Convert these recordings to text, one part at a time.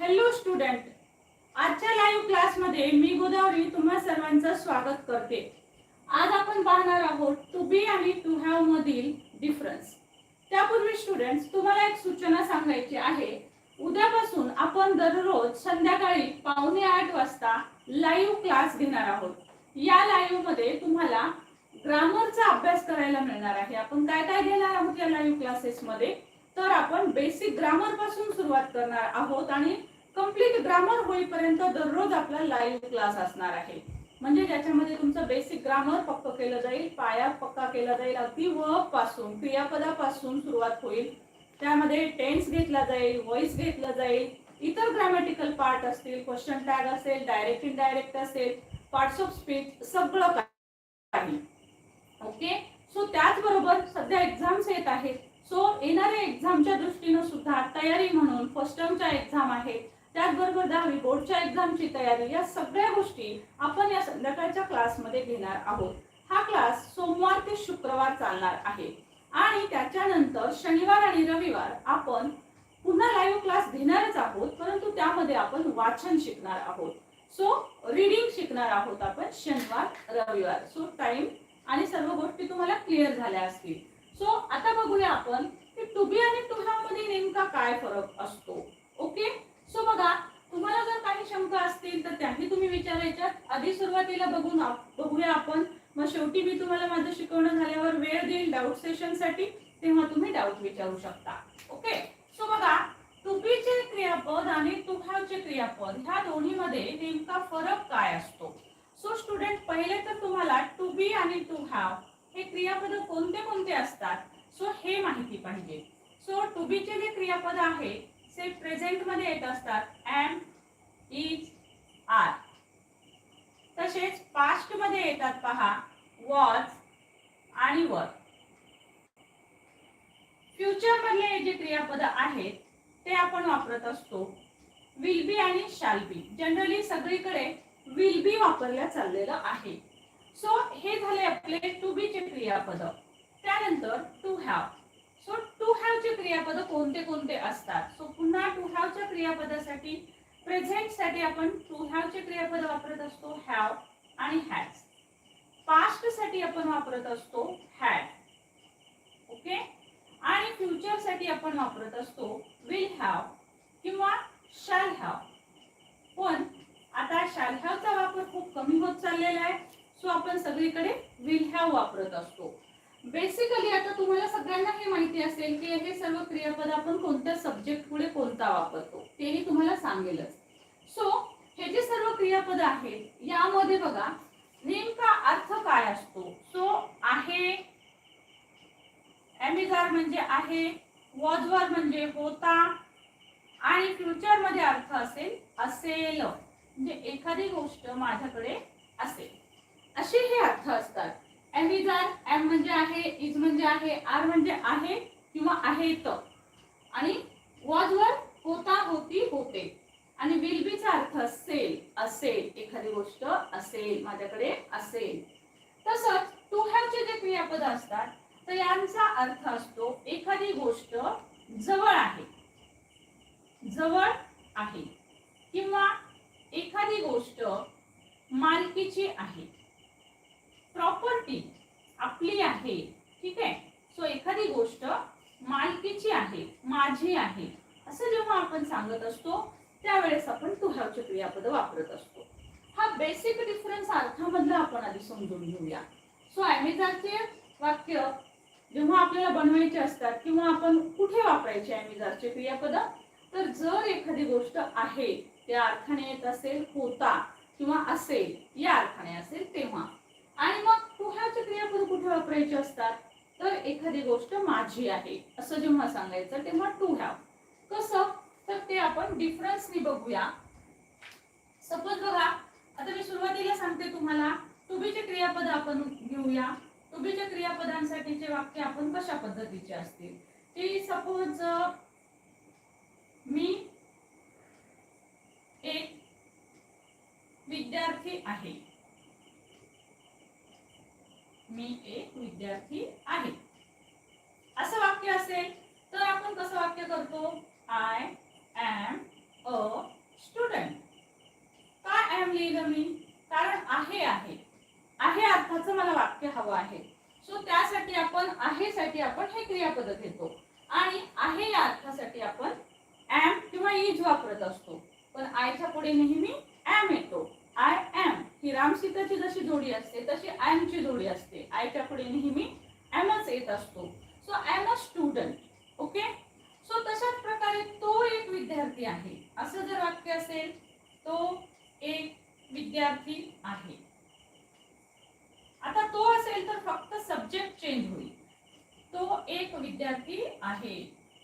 Hello student आजच्या live क्लासमध्ये मी गोदावरी तुम्हा सर्वांचं स्वागत करते. आज आपण पाहणार आहोत टू बी आणि टू हॅव मधील डिफरन्स त्यापूर्वी स्टुडंट तुम्हाला एक सूचना सांगायची आहे. उद्यापासून आपण दररोज संध्याकाळी पावणे आठ वाजता लाईव्ह क्लास घेणार आहोत. या लाईव्हमध्ये तुम्हाला ग्रामरचा अभ्यास करायला मिळणार आहे. आपण काय काय घेणार आहोत या लाईव्ह क्लासेसमध्ये तर आपण बेसिक ग्रामरपासून सुरुवात करणार आहोत आणि कंप्लीट ग्रामर होईपर्यंत दररोज आपला लाईव्ह क्लास असणार आहे. म्हणजे ज्याच्यामध्ये तुमचं बेसिक ग्रामर पक्क केलं जाईल पाया पक्का केला जाईल अगदी व पासून क्रियापदापासून सुरुवात होईल. त्यामध्ये टेन्स घेतला जाईल व्हॉइस घेतला जाईल इतर ग्रॅमॅटिकल पार्ट असतील क्वेश्चन टॅग असेल डायरेक्ट इनडायरेक्ट असेल पार्ट्स ऑफ स्पीच सगळं काही. ओके सो त्याचबरोबर सध्या एक्झाम्स येत आहेत. सो येणाऱ्या एक्झामच्या दृष्टीनं सुद्धा तयारी म्हणून फर्स्ट टर्मच्या एक्झाम आहेत त्याचबरोबर दहावी बोर्डच्या एक्झामची तयारी या सगळ्या गोष्टी आपण या संध्याकाळच्या क्लासमध्ये घेणार आहोत. हा क्लास सोमवार ते शुक्रवार चालणार आहे. आणि त्याच्यानंतर शनिवार आणि रविवार आपण पुन्हा लाईव्ह क्लास घेणारच आहोत परंतु त्यामध्ये आपण वाचन शिकणार आहोत. सो रीडिंग शिकणार आहोत आपण शनिवार रविवार. सो टाइम आणि सर्व गोष्टी तुम्हाला क्लिअर झाल्या असतील. सो आता बघूया आपण की टू बी आणि टू हॅवमध्ये नेमका काय फरक असतो. ओके सो बघा तुम्हाला जर काही शंका असतील तर त्याही तुम्ही विचारायच्यात. आधी सुरुवातीला बघून बघूया आपण. मग शेवटी मी तुम्हाला माझं शिकवणं झाल्यावर वेळ देईल डाऊट सेशनसाठी तेव्हा तुम्ही डाऊट विचारू शकता. ओके सो बघा टू बी चे क्रियापद आणि टू हॅव चे क्रियापद ह्या दोन्हीमध्ये नेमका फरक काय असतो? सो स्टुडंट पहिले तर तुम्हाला टू बी आणि टू हॅव हे क्रियापद कोणते कोणते असतात? सो हे माहिती पाहिजे. सो टू बी चे जे क्रियापद आहे ते प्रेझेंटमध्ये येत असतात. एम इज आर तसेच पास्टमध्ये येतात पहा वॉज आणि वर फ्युचर मधले जे क्रियापद आहेत ते आपण वापरत असतो. विल बी आणि शाल बी जनरली सगळीकडे विल बी वापरल्या चाललेलं आहे. सो हे झाले आपले टू बी चे क्रियापद. त्यानंतर to have so to have चे क्रियापद कोणते कोणते असतात? सो पुन्हा टू हॅव च्या क्रियापदासाठी प्रेझेंटसाठी आपण टू हॅव चे क्रियापद वापरत असतो हॅव आणि हॅज पास्टसाठी आपण वापरत असतो हॅड ओके आणि फ्युचरसाठी आपण वापरत असतो विल हॅव किंवा शाल हॅव पण आता शाल हॅवचा वापर खूप कमी होत चाललेला आहे. सो आपण सगळीकडे विल हॅव वापरत असतो. बेसिकली आता तुम्हाला सगळ्यांना हे माहिती असेल की हे सर्व क्रियापद आपण कोणत्या सब्जेक्ट पुढे कोणता वापरतो तेही तुम्हाला सांगेलच. सो हे जे सर्व क्रियापद आहेत यामध्ये बघा नेमका अर्थ काय असतो? सो आहे एमिझार म्हणजे आहे वॉजवर म्हणजे होता आणि फ्युचरमध्ये अर्थ असेल असेल. म्हणजे एखादी गोष्ट माझ्याकडे असेल. असे हे अर्थ असतात. एम इझान एम म्हणजे आहे इज म्हणजे आहे आर म्हणजे आहे किंवा आहेत. आणि वॉज वर होता होती होते. आणि विल बीचा अर्थ असेल असेल. एखादी गोष्ट असेल माझ्याकडे असेल. तसंच टू हॅवचे जे क्रियापद असतात तर यांचा अर्थ असतो एखादी गोष्ट जवळ आहे. जवळ आहे. किंवा एखादी गोष्ट मालकीची आहे. प्रॉपर्टी आपली आहे ठीक आहे? सो एखादी गोष्ट मालकीची आहे माझी आहे असं जेव्हा आपण सांगत असतो त्यावेळेस आपण टू हॅवचे क्रियापद वापरत असतो. हा बेसिक डिफरन्स अर्थामधला आपण आधी समजून घेऊया. सो ॲमेझॉनचे वाक्य जेव्हा आपल्याला बनवायचे असतात किंवा आपण कुठे वापरायचे ॲमेझॉनचे क्रियापद तर जर एखादी गोष्ट आहे त्या अर्थाने येत असेल होता किंवा असेल या अर्थाने असेल तेव्हा. आणि मग टू क्रियापद कुठे वापरायचे असतात? तर एखादी गोष्ट माझी आहे असं जेव्हा सांगायचं तेव्हा टू हॅव कसं? तर ते आपण डिफरन्सनी बघूया. सपोज बघा आता मी सुरुवातीला सांगते तुम्हाला टुबीचे क्रियापद आपण घेऊया. टुबीच्या क्रियापदांसाठीचे वाक्य आपण कशा पद्धतीचे असतील? की सपोज मी एक विद्यार्थी आहे. मी एक विद्यार्थी आहे. असं वाक्य असेल तर आपण कसं वाक्य करतो? आय एम अ स्टुडंट का एम लिहिलं मी? कारण आहे आहे. आहे अर्थाचं मला वाक्य हवं आहे. सो त्यासाठी आपण आहेसाठी आपण हे क्रियापद घेतो. आणि आहे या अर्थासाठी आपण एम किंवा इज वापरत असतो. पण आयच्या पुढे नेहमी एम येतो. आय एम ही रामसीताची जशी जोडी असते तशी एमची जोडी असते. आयच्या पुढे नेहमी एमच येत असतो. So I am a student okay so तशाच प्रकारे तो एक विद्यार्थी आहे. असं जर वाक्य असेल तो एक विद्यार्थी आहे. आता तो असेल तर फक्त सब्जेक्ट चेंज होईल. तो एक विद्यार्थी आहे.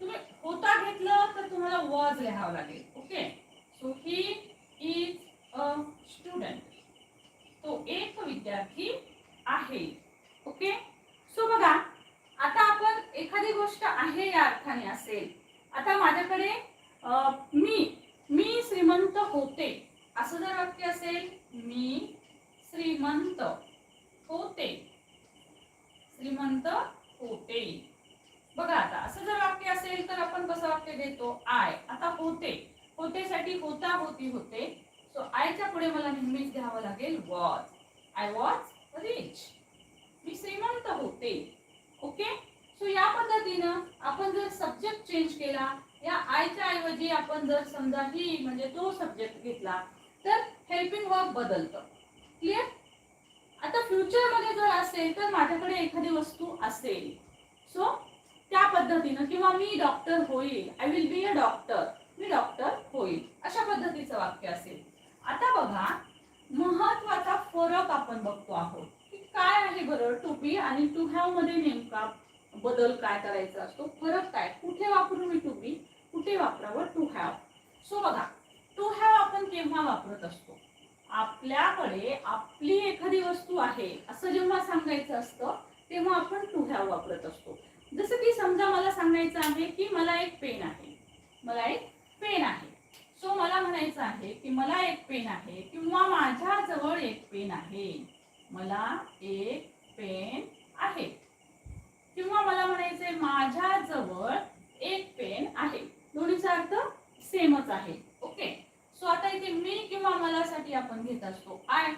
तुम्ही होता घेतलं तर तुम्हाला वॉज लिहावं लागेल okay so he is a student तो एक विद्यार्थी आहे ओके सो बघा आता आपण एखादी गोष्ट आहे या अर्थाने असेल. आता माझ्याकडे मी मी श्रीमंत होते. असं जर वाक्य असेल मी श्रीमंत होते. श्रीमंत होते. बघा आता असं जर वाक्य असेल तर आपण कसं वाक्य देतो? आय आता होते. होतेसाठी होता होती होते. सो आयच्या पुढे मला नेहमीच घ्यावं लागेल वॉज आय वॉज रिच मी श्रीमंत होते. ओके सो या पद्धतीनं आपण जर सब्जेक्ट चेंज केला या आयच्या ऐवजी आपण जर समजा ही म्हणजे तो सब्जेक्ट घेतला तर हेल्पिंग वर्क बदलतं. क्लिअर आता फ्युचरमध्ये जर असेल तर माझ्याकडे एखादी वस्तू असेल. सो त्या पद्धतीनं किंवा मी डॉक्टर होईल I will be a doctor me doctor होईल. अशा पद्धतीचं वाक्य असेल. आता बघा महत्त्वाचा फरक आपण बघतो आहोत. की काय आहे बरं टू बी आणि टू हॅवमध्ये नेमका? बदल काय करायचा असतो फरक काय? कुठे वापरू मी टू बी कुठे वापरावं? टू हॅव सो बघा टू हॅव आपण केव्हा वापरत असतो? आपल्याकडे आपली एखादी वस्तू आहे असं जेव्हा सांगायचं असतं तेव्हा आपण टू हॅव वापरत असतो. जसं की समजा मला सांगायचं आहे की मला एक पेन आहे. मला एक पेन आहे. सो मला म्हणायचं आहे की मला एक पेन आहे किंवा माझ्याजवळ एक पेन आहे. मला एक पेन आहे. किंवा मला म्हणायचंय माझ्याजवळ एक पेन आहे. दोन्हीचा अर्थ सेमच आहे. ओके? सो आता इथे मी किंवा मला साठी आपण घेत असतो. आय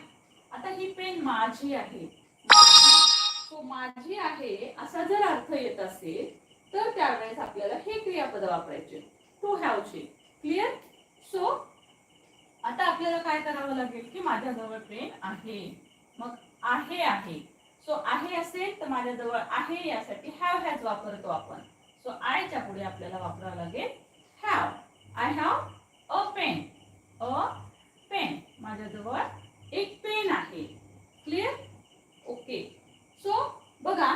आता ही पेन माझी आहे. सो माझी आहे असा जर अर्थ येत असेल तर त्यावेळेस आपल्याला हे क्रियापद वापरायचे. टू हॅवचे क्लिअर सो आता आपल्याला काय करावं लागेल की माझ्याजवळ पेन आहे. मग आहे आहे. सो आहे असेल तर माझ्याजवळ आहे यासाठी हॅव हॅज वापरतो आपण. सो आयच्या पुढे आपल्याला वापरावं लागेल have I have a pen a pen माझ्याजवळ एक पेन आहे. क्लिअर ओके सो बघा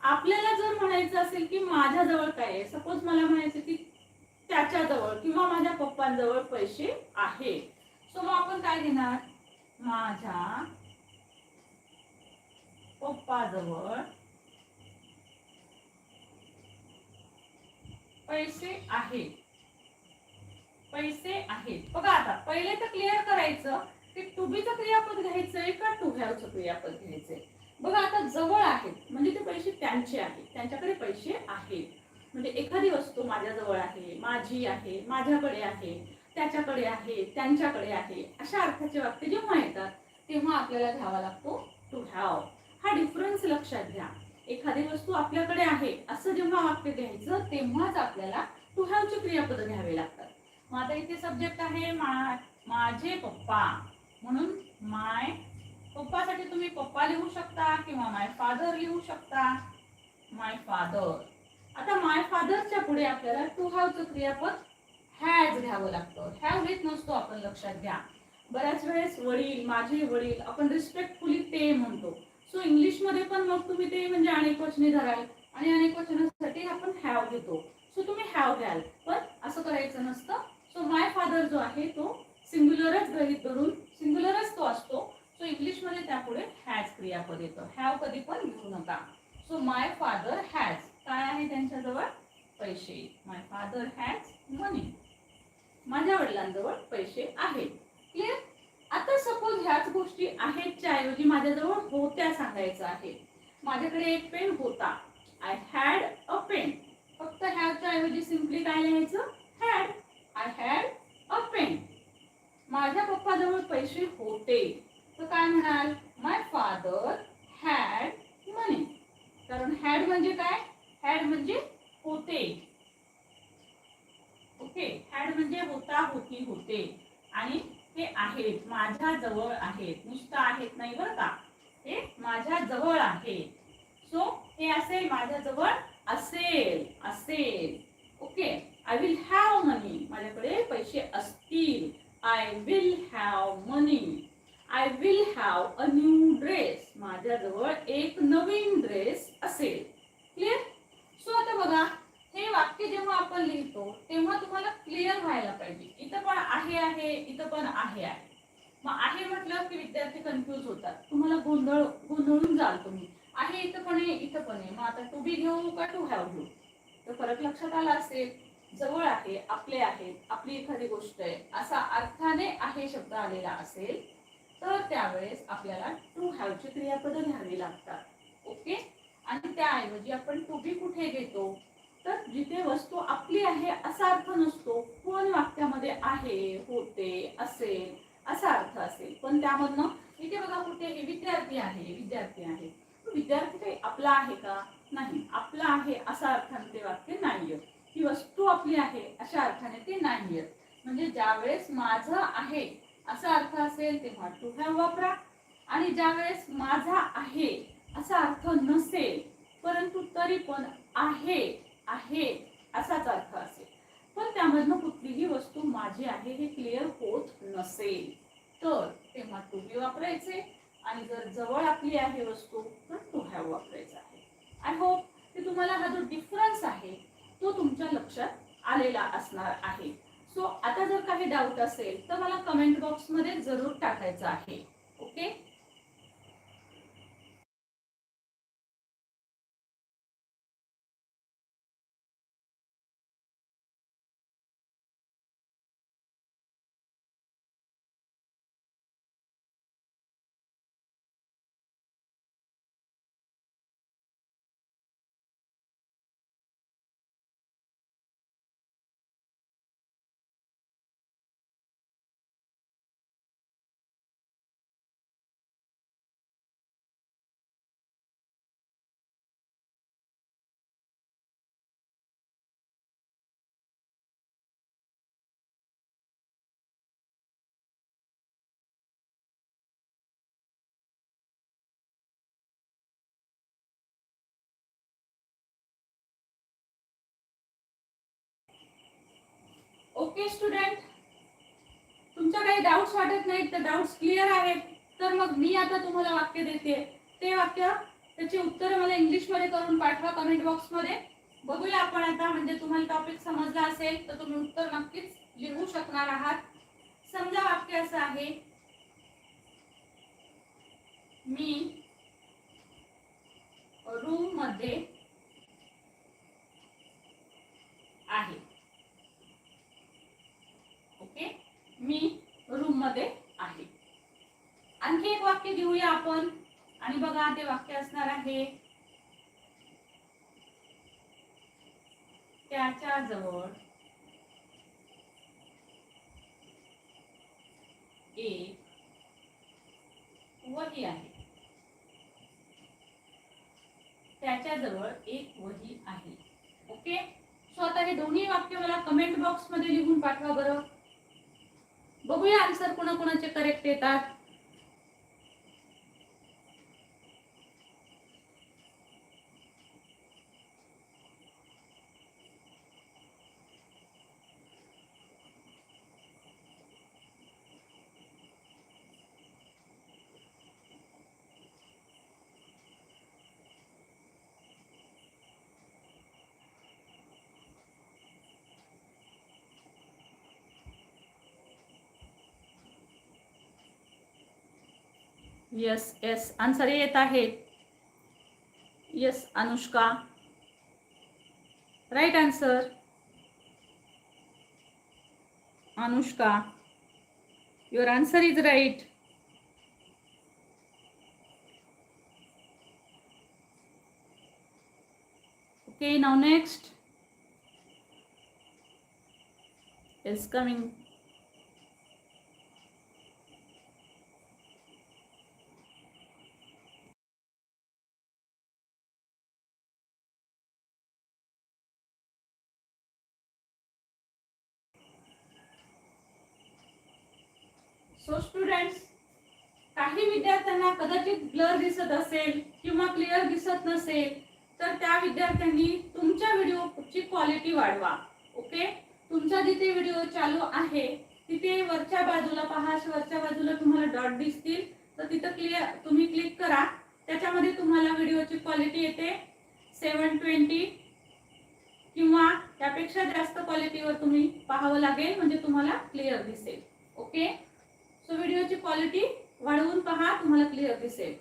आपल्याला जर म्हणायचं असेल की माझ्याजवळ काय आहे? सपोज मला म्हणायचं की त्याच्याजवळ किंवा माझ्या पप्पांजवळ पैसे आहे. सो मग आपण काय घेणार? माझ्या पप्पाजवळ पैसे आहेत. पैसे आहेत. बघा आता पहिले तर क्लिअर करायचं की टू बीचं क्रियापद घ्यायचंय का टू हॅवचं क्रियापद घ्यायचंय? बघा आता जवळ आहेत म्हणजे ते पैसे त्यांचे आहेत. त्यांच्याकडे पैसे आहेत. म्हणजे एखादी वस्तू माझ्याजवळ आहे माझी आहे माझ्याकडे आहे त्याच्याकडे आहे त्यांच्याकडे आहे. अशा अर्थाचे वाक्य जेव्हा येतात तेव्हा आपल्याला घ्यावा लागतो टू हॅव हा डिफरन्स लक्षात घ्या. एखादी वस्तू आपल्याकडे आहे असं जेव्हा वाक्य घ्यायचं तेव्हाच आपल्याला टू हॅवचे क्रियापद घ्यावे लागतात. मग आता इथे सब्जेक्ट आहे मा माझे पप्पा. म्हणून माय पप्पासाठी तुम्ही पप्पा लिहू शकता किंवा माय फादर लिहू शकता. माय फादर आता माय फादरच्या पुढे आपल्याला टू हॅवचं क्रियापद हॅज घ्यावं लागतं. हॅव घेत नसतो आपण लक्षात घ्या. बऱ्याच वेळेस वडील माझे वडील आपण रिस्पेक्टफुली ते म्हणतो. सो इंग्लिशमध्ये पण मग तुम्ही ते म्हणजे अनेक वचने धराल. आणि अनेक वचनासाठी आपण हॅव घेतो. सो तुम्ही हॅव घ्याल. पण असं करायचं नसतं. सो माय फादर जो आहे तो सिंग्युलरच गृहित धरून सिंग्युलरच तो असतो. सो इंग्लिशमध्ये त्यापुढे हॅज क्रियापद येतं. हॅव कधी पण घेऊ नका. सो माय फादर हॅज काय आहे त्यांच्याजवळ? पैसे. माय फादर हॅज मनी माझ्या वडिलांजवळ पैसे आहेत. क्लिअर आता सपोज ह्याच गोष्टी आहेतच्या ऐवजी माझ्याजवळ होत्या सांगायचं आहे. माझ्याकडे एक पेन होता. आय हॅड अ पेन फक्त ह्याच्या ऐवजी सिम्पली काय लिहायचं? Had I had a pen माझ्या पप्पाजवळ पैसे होते. तर काय म्हणाल? माय फादर हॅड मनी कारण हॅड म्हणजे काय? हॅड म्हणजे होते. ओके हॅड म्हणजे होता होती होते. आणि हे आहेत माझ्या जवळ आहेत. नुसतं आहेत नाही बरं का? हे माझ्या जवळ आहेत. सो हे असेल माझ्या जवळ असेल असेल. Okay I will have money माझ्याकडे पैसे असतील. I will have money I will have a new dress माझ्याजवळ एक नवीन ड्रेस असेल. क्लिअर सो आता बघा हे वाक्य जेव्हा आपण लिहितो तेव्हा तुम्हाला क्लिअर व्हायला पाहिजे. इथं पण आहे आहे इथं पण आहे आहे. मग आहे म्हटलं की विद्यार्थी कन्फ्युज होतात. तुम्हाला गोंधळ गोंधळून जाल तुम्ही. आहे इथं पण आहे इथं पण आहे. मग आता टू बी घेऊ का टू हॅव घेऊ? तर फरक लक्षात आला असेल जवळ आहे आपले आहेत आपली एखादी गोष्ट आहे असा अर्थाने आहे शब्द आलेला असेल तर त्यावेळेस आपल्याला टू हॅवची क्रियापद घ्यावी लागतात. ओके? आणि त्याऐवजी आपण टू बी कुठे घेतो? जिथे वस्तू आपली आहे असा अर्थ नसतो. कोण वाक्यामध्ये आहे होते असेल असा अर्थ असेल. पण त्यामधनं इथे बघा कुठे हे विद्यार्थी आहे विद्यार्थी आहे. विद्यार्थी काही आपला आहे का? नाही. आपला आहे असा अर्थाने ते वाक्य नाहीये. ही वस्तू आपली आहे अशा अर्थाने ते नाहीये. म्हणजे ज्यावेळेस माझं आहे असा अर्थ असेल तेव्हा टू हॅव वापरा. आणि ज्यावेळेस माझा आहे असा अर्थ नसेल परंतु तरी पण आहे आहे असाच अर्थ असेल. पण त्यामधनं कुठलीही वस्तू माझी आहे हे क्लिअर होत नसेल. तर तेव्हा टू बी वापरायचे आणि जर जवळ आपली आहे वस्तू तर टू हॅव वापरायचा आहे. आय होप की तुम्हाला हा जो डिफरन्स आहे तो तुमच्या लक्षात आलेला असणार आहे. सो आता जर काही डाऊट असेल तर मला कमेंट बॉक्समध्ये जरूर टाकायचं आहे. ओके ओके स्टुडंट तुमच्या काही डाऊट्स वाटत नाहीत तर डाऊट्स क्लिअर आहेत. तर मग मी आता तुम्हाला वाक्य देते. ते वाक्य त्याची उत्तरं मला इंग्लिशमध्ये करून पाठवा कमेंट बॉक्समध्ये बघूया आपण आता म्हणजे तुम्हाला टॉपिक समजला असेल तर तुम्ही उत्तर नक्कीच लिहू शकणार आहात. समजा वाक्य असं आहे. मी रूममध्ये आहे ओके मी रूममध्ये आहे. आणखी एक वाक्य घेऊया आपण. आणि बघा ते वाक्य असणार आहे. त्याच्याजवळ एक वही आहे. त्याच्याजवळ एक वही आहे. ओके? सो आता हे दोन्ही वाक्य मला कमेंट बॉक्समध्ये लिहून पाठवा बरं. बघूया आन्सर कोणाकोणाचे करेक्ट येतात. येस येस आन्सर येत आहे yes Anushka right answer Anushka your answer is right okay now next is coming. So students काही विद्यार्थ्यांना कदाचित ब्लर दिसत असेल किंवा क्लिअर दिसत नसेल तर त्या विद्यार्थ्यांनी तुमच्या व्हिडिओची क्वालिटी वाढवा. ओके तुमचा जिथे व्हिडिओ चालू आहे तिथे वरच्या बाजूला पहा वरच्या बाजूला तुम्हाला डॉट दिसतील. तर तिथं क्लिअर तुम्ही क्लिक करा. त्याच्यामध्ये तुम्हाला व्हिडिओची क्वालिटी येते. सेवन ट्वेंटी किंवा त्यापेक्षा जास्त क्वालिटीवर तुम्ही पाहावं लागेल म्हणजे तुम्हाला क्लिअर दिसेल. ओके सो व्हिडिओची क्वालिटी वाढवून पहा तुम्हाला क्लिअर दिसेल.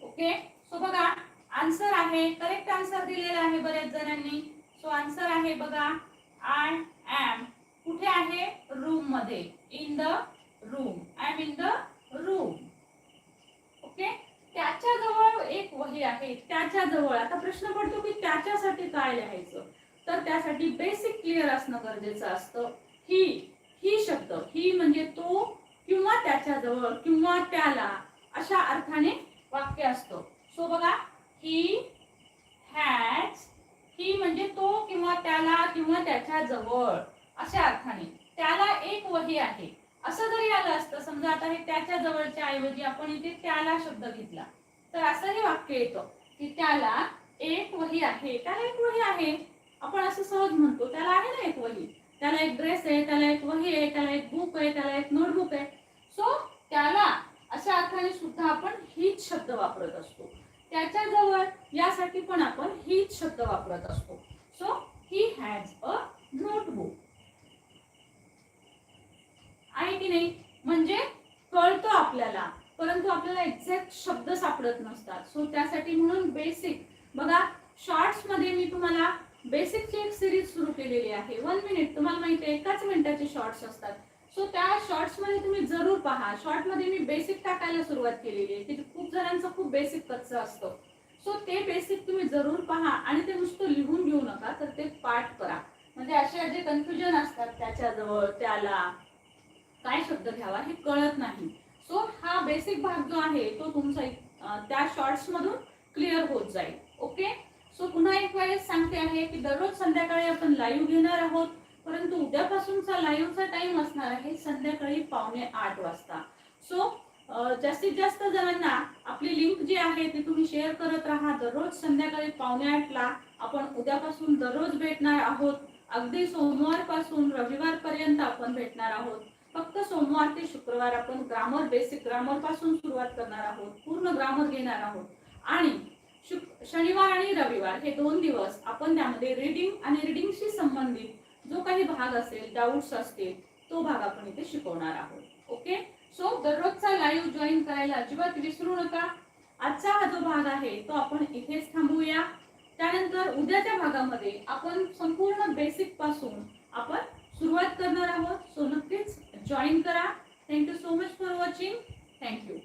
ओके सो बघा आन्सर आहे. करेक्ट आन्सर दिलेला आहे बऱ्याच जणांनी. सो आन्सर आहे बघा आय एम कुठे आहे? रूममध्ये. In the room I am in the room okay त्याच्याजवळ एक वही आहे. त्याच्याजवळ आता प्रश्न पडतो की त्याच्यासाठी काय लिहायचं? तर त्यासाठी बेसिक क्लिअर असणं गरजेचं असतं. ही ही शब्द ही म्हणजे तो किंवा त्याच्याजवळ किंवा त्याला अशा अर्थाने वाक्य असतं. सो बघा ही हॅज ही म्हणजे तो किंवा त्याला किंवा त्याच्याजवळ अशा अर्थाने. त्याला एक वही आहे. असं जरी आलं असतं समजा आता हे त्याच्या जवळच्या ऐवजी आपण इथे त्याला शब्द घेतला तर असं हे वाक्य येतं की त्याला एक वही आहे. त्याला एक वही आहे. आपण असं सहज म्हणतो त्याला आहे ना एक वही? त्याला एक ड्रेस आहे त्याला एक वही आहे त्याला एक बुक आहे त्याला एक नोटबुक आहे. सो त्याला अशा अर्थाने सुद्धा आपण हीच शब्द वापरत असतो. त्याच्याजवळ यासाठी पण आपण हीच शब्द वापरत असतो. So he has a notebook आहे की नाही? म्हणजे कळतो आपल्याला परंतु आपल्याला एक्झॅक्ट शब्द सापडत नसतात. सो त्यासाठी म्हणून बेसिक बघा शॉर्ट्समध्ये मी तुम्हाला बेसिकची एक सिरीज सुरू केलेली आहे. वन मिनिट तुम्हाला माहिती आहे एकाच मिनिटाचे शॉर्ट्स असतात. सो त्या शॉर्ट्समध्ये तुम्ही जरूर पहा. शॉर्टमध्ये मी बेसिक टाकायला सुरुवात केलेली आहे. की खूप जणांचं खूप बेसिक कच्चं असतं. सो ते बेसिक तुम्ही जरूर पहा आणि ते नुसतं लिहून घेऊ नका तर ते पाठ करा. म्हणजे असे जे कन्फ्युजन असतात त्याच्याजवळ त्याला काय शब्द घ्यावा हे कळत नाही. सो हा बेसिक भाग जो आहे तो तुमचा त्या शॉर्ट्स मधून क्लिअर होत जाईल. ओके सो पुन्हा एक वेळेस सांगते आहे की दररोज संध्याकाळी आपण लाईव्ह घेणार आहोत. परंतु उद्यापासूनचा लाईव्हचा टाइम असणार आहे संध्याकाळी पावणे आठ वाजता. सो जास्तीत जास्त जणांना आपली लिंक जी आहे ती तुम्ही शेअर करत राहा. दररोज संध्याकाळी पावणे आठला आपण उद्यापासून दररोज भेटणार आहोत. अगदी सोमवारपासून आपण भेटणार आहोत. फक्त सोमवार ते शुक्रवार आपण ग्रामर बेसिक ग्रामरपासून सुरुवात करणार आहोत. पूर्ण ग्रामर घेणार आहोत. आणि शनिवार आणि रविवार हे दोन दिवस आपण त्यामध्ये रीडिंग आणि रीडिंगशी संबंधित जो काही भाग असेल डाऊट्स असतील तो भाग आपण इथे शिकवणार आहोत. ओके सो दररोजचा लाईव्ह जॉईन करायला अजिबात विसरू नका. आजचा हा जो भाग आहे तो आपण इथेच थांबूया. त्यानंतर उद्याच्या भागामध्ये आपण संपूर्ण बेसिकपासून आपण सुरुवात करणार आहोत. सो नक्कीच जॉईन करा. Thank you so much for watching thank you